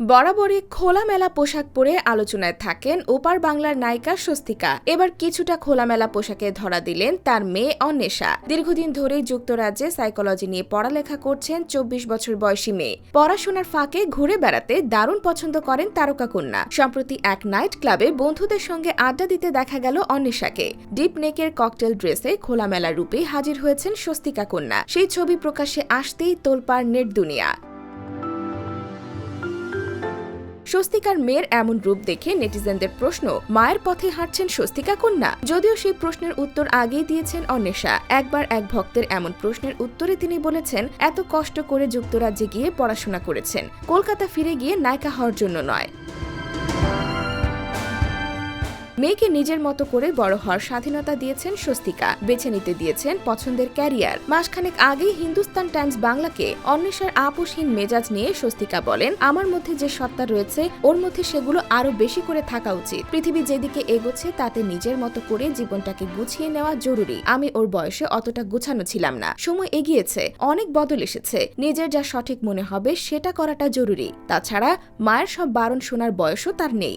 বরাবরই খোলামেলা পোশাক পরে আলোচনায় থাকেন ওপার বাংলার নায়িকা স্বস্তিকা। এবার কিছুটা খোলামেলা পোশাকে ধরা দিলেন তার মেয়ে অন্বেষা। দীর্ঘদিন ধরেই যুক্তরাজ্যে সাইকোলজি নিয়ে পড়ালেখা করছেন চব্বিশ বছর বয়সী মেয়ে। পড়াশোনার ফাঁকে ঘুরে বেড়াতে দারুণ পছন্দ করেন তারকা কন্যা। সম্প্রতি এক নাইট ক্লাবে বন্ধুদের সঙ্গে আড্ডা দিতে দেখা গেল অন্বেষাকে। ডিপ নেকের ককটেল ড্রেসে খোলামেলা রূপে হাজির হয়েছেন স্বস্তিকা কন্যা। সেই ছবি প্রকাশ্যে আসতেই তোলপাড় নেট দুনিয়া। স্বস্তিকার মেয়ের এমন রূপ দেখে নেটিজেনদের প্রশ্ন, মায়ের পথে হাঁটছেন স্বস্তিকা কন্যা? যদিও সেই প্রশ্নের উত্তর আগেই দিয়েছেন অন্বেষা। একবার এক ভক্তের এমন প্রশ্নের উত্তরে তিনি বলেছেন, এত কষ্ট করে যুক্তরাজ্যে গিয়ে পড়াশোনা করেছেন। কলকাতা ফিরে গিয়ে নায়িকা হওয়ার জন্য নয়। মেয়েকে নিজের মতো করে বড় হওয়ার স্বাধীনতা দিয়েছেন স্বস্তিকা। বেছে নিতে দিয়েছেন পছন্দের ক্যারিয়ার। মাসখানেক আগেই হিন্দুস্তান টাইমস বাংলাকে অন্বেষার আপোষহীন মেজাজ নিয়ে স্বস্তিকা বলেন, আমার মধ্যে যে সত্তা রয়েছে, ওর মধ্যে সেগুলো আরও বেশি করে থাকা উচিত। পৃথিবী যেদিকে এগোচ্ছে, তাতে নিজের মতো করে জীবনটাকে গুছিয়ে নেওয়া জরুরি। আমি ওর বয়সে অতটা গুছানো ছিলাম না। সময় এগিয়েছে, অনেক বদল এসেছে। নিজের যা সঠিক মনে হবে, সেটা করাটা জরুরি। তাছাড়া, মায়ের সব বারণ শোনার বয়সও তার নেই।